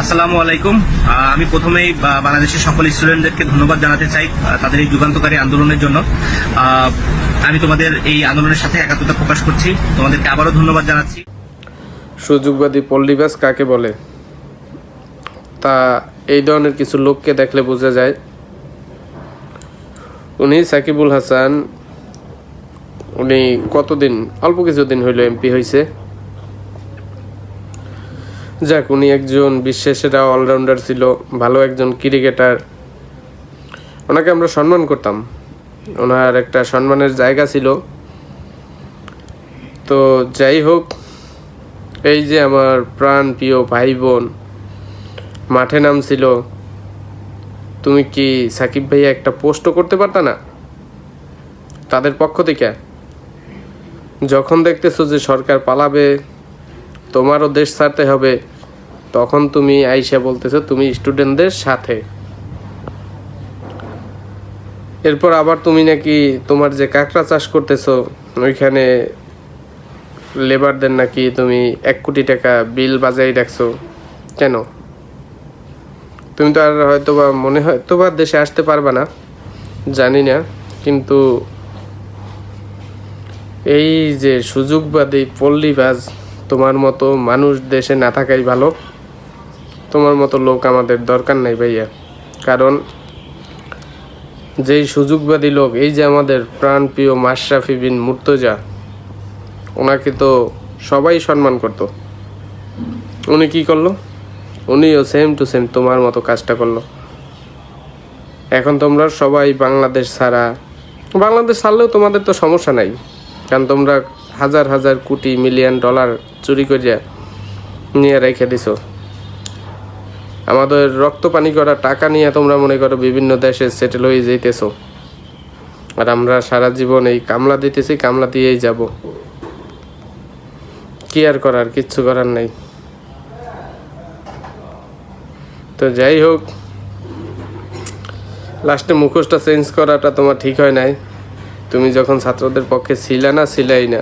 আসসালামু আলাইকুম। আমি প্রথমেই বাংলাদেশের সকল স্টুডেন্টদেরকে ধন্যবাদ জানাতে চাই তাদের এই যুগান্তকারী আন্দোলনের জন্য। আমি তোমাদের এই আন্দোলনের সাথে একাত্মতা প্রকাশ করছি। তোমাদেরকে আবারও ধন্যবাদ জানাচ্ছি। সুযোগবাদী পল্লীবাস কাকে বলে? তা, এই ধরনের কিছু লোককে দেখলে বোঝা যায়। উনি সাকিবুল হাসান, উনি কতদিন, অল্প কিছুদিন হইল এমপি হয়েছে যাক, উনি একজন বিশ্বের সেরা অলরাউন্ডার ছিল, ভালো একজন ক্রিকেটার ওনাকে আমরা সম্মান করতাম। ওনার একটা সম্মানের জায়গা ছিল। তো যাই হোক, এই যে আমার প্রাণ প্রিয় ভাই বোন মাঠে নামছিল। তুমি কি সাকিব ভাইয়া একটা পোস্টও করতে পারতা না? তাদের পক্ষ থেকে। যখন দেখতেছো যে সরকার পালাবে, তোমারও দেশ ছাড়তে হবে তখন তুমি আইসা বলতেছো তুমি স্টুডেন্টদের সাথে। এরপর আবার তুমি নাকি তোমার যে কাঁকড়া চাষ করতেছো, ওইখানে লেবারদের নাকি তুমি এক কোটি টাকা বিল বাজাই রাখছো, কেন? তুমি তো আর হয়তো বা মনে হয় তো বা দেশে আসতে পারবে না, জানি না, কিন্তু এই যে সুযোগবাদী পল্লীবাজ তোমার মতো মানুষ দেশে না থাকাই ভালো। তোমার মতো লোক আমাদের দরকার নাই ভাইয়া। কারণ যেই সুযোগবাদী লোক, এই যে আমাদের প্রাণপ্রিয় মাশরাফি বিন মুর্তজা, ওনাকে তো সবাই সম্মান করত। উনি কি করল? উনিও সেম টু সেম তোমার মতো কাজটা করল। এখন তোমরা সবাই বাংলাদেশ ছাড়া, বাংলাদেশ ছাড়লেও তোমাদের তো সমস্যা নাই। কারণ তোমরা হাজার হাজার কোটি মিলিয়ন ডলার চুরি করিয়া নিয়ে রেখে দিছো। আমাদের রক্ত পানি করা টাকা নিয়ে তোমরা মনে করো বিভিন্ন দেশে সেটেল হয়ে যেতেছো আর আমরা সারা জীবন এই কামলা দিতেছি, কামলা দিয়েই যাব। কি আর করার, কিচ্ছু করার নাই। তো যাই হোক লাস্টে মুখোশটা চেঞ্জ করাটা তোমার ঠিক হয় নাই। তুমি যখন ছাত্রদের পক্ষে ছিলে না, ছিলাই না।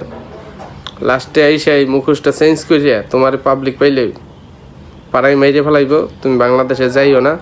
লাস্টে আইসা এই মুখোশটা চেঞ্জ করিয়া তোমার পাবলিক পাইলে পাড়ায় মেরে ফেলাইব তুমি বাংলাদেশে যাইও না।